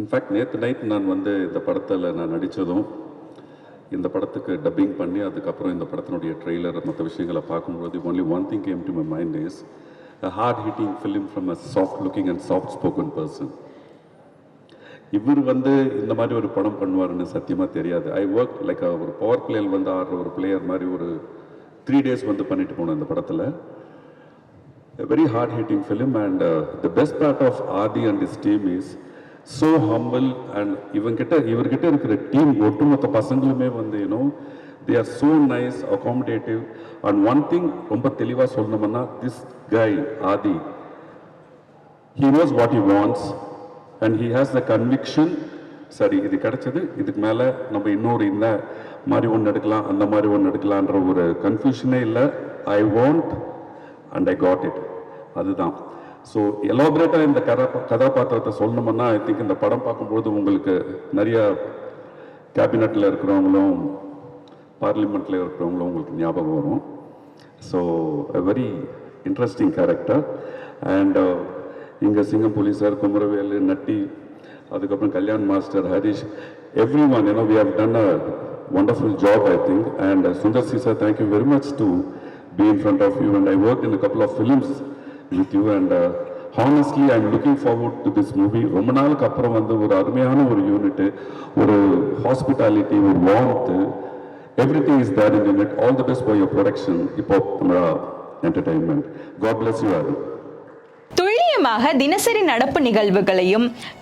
In fact நேற்று night நான் வந்து இந்த படத்தில் நான் நடித்ததும் இந்த படத்துக்கு டப்பிங் பண்ணி அதுக்கப்புறம் இந்த படத்தினுடைய ட்ரெய்லர் மற்ற விஷயங்களை பார்க்கும்போது only one thing came to my mind is a hard hitting film from a soft looking and soft spoken person இவர் வந்து இந்த மாதிரி ஒரு படம் பண்ணுவாருன்னு சத்தியமாக தெரியாது. ஐ ஒர்க் லைக் ஒரு பவர் பிளேயர் வந்து ஆடுற ஒரு பிளேயர் மாதிரி ஒரு த்ரீ டேஸ் வந்து பண்ணிட்டு போனோம் இந்த படத்தில். Very hard hitting film and the best part of Aadhi and his team is so humble and இவங்கிட்ட இவர்கிட்ட இருக்கிற டீம் ஒட்டுமொத்த பசங்களுமே வந்து இன்னும் they are so nice accommodative and one thing ரொம்ப தெளிவாக சொல்லணும்னா this guy Aadhi he knows what he wants and he has the conviction சரி இது கிடைச்சது இதுக்கு மேலே நம்ம இன்னொரு இந்த மாதிரி ஒன்று எடுக்கலாம் அந்த மாதிரி ஒன்று எடுக்கலான்ற ஒரு கன்ஃபியூஷனே இல்லை. I want and I got it அதுதான். ஸோ எலாபரேட்டாக இந்த கதா கதாபாத்திரத்தை சொல்லணும்னா ஐ திங்க் இந்த படம் பார்க்கும்போது உங்களுக்கு நிறைய கேபினட்டில் இருக்கிறவங்களும் பார்லிமெண்ட்டில் இருக்கிறவங்களும் உங்களுக்கு ஞாபகம் வரும். So a very interesting character and இங்கே சிங்கம் போலீஸார் குமரவேலு நட்டி அதுக்கப்புறம் Kalyan master Harish every one you know we have done a wonderful job I think. And uh, Sundar sir sir thank you very much to be in front of you. And I worked in a couple of films with and and uh, looking I'm looking forward to ரொம்ப நாளுக்கு அப்புறம் வந்து ஒரு அருமையான ஒரு unit ஒரு hospitality ஒரு warmth everything is there in unit all the best for your production இப்போ Tamizha entertainment God bless you R துல்லியமாக தினசரி நடப்பு நிகழ்வுகளையும்